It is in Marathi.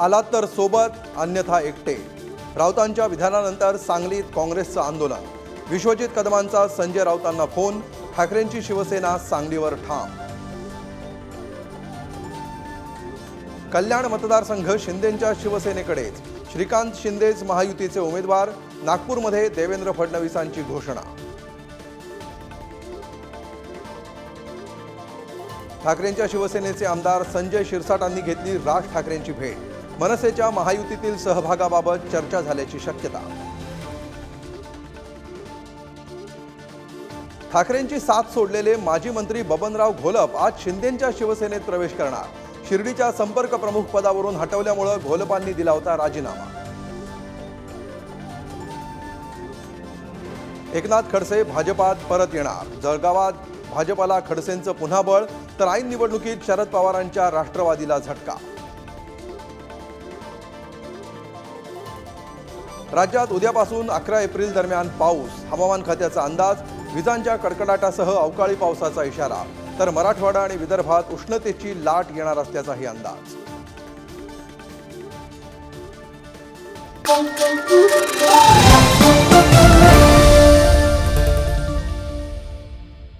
आलात तर सोबत अन्यथा एकटे. राऊतांच्या विधानानंतर सांगलीत काँग्रेसचं आंदोलन. विश्वजित कदमांचा संजय राऊतांना फोन ठाकरेंची शिवसेना सांगलीवर ठाम. कल्याण मतदारसंघ शिंदेंच्या शिवसेनेकडेच. श्रीकांत शिंदेच महायुतीचे उमेदवार नागपूरमध्ये देवेंद्र फडणवीसांची घोषणा. ठाकरेंच्या शिवसेनेचे आमदार संजय शिरसाटांनी घेतली राज ठाकरेंची भेट. मनसेच्या महायुतीतील सहभागाबाबत चर्चा झाल्याची शक्यता. ठाकरेंची साथ सोडलेले माजी मंत्री बबनराव घोलप आज शिंदेंच्या शिवसेनेत प्रवेश करणार. शिर्डीच्या संपर्क प्रमुख पदावरून हटवल्यामुळे घोलपांनी दिला होता राजीनामा. एकनाथ खडसे भाजपात परत येणार. जळगावात भाजपाला खडसेंचं पुन्हा बळ तर ऐन निवडणुकीत शरद पवारांच्या राष्ट्रवादीला झटका. राज्यात उद्यापासून अकरा एप्रिल दरम्यान पाऊस हवामान खात्याचा अंदाज विजांच्या कडकडाटासह अवकाळी पावसाचा इशारा. तर मराठवाडा आणि विदर्भात उष्णतेची लाट येणार असल्याचाही अंदाज.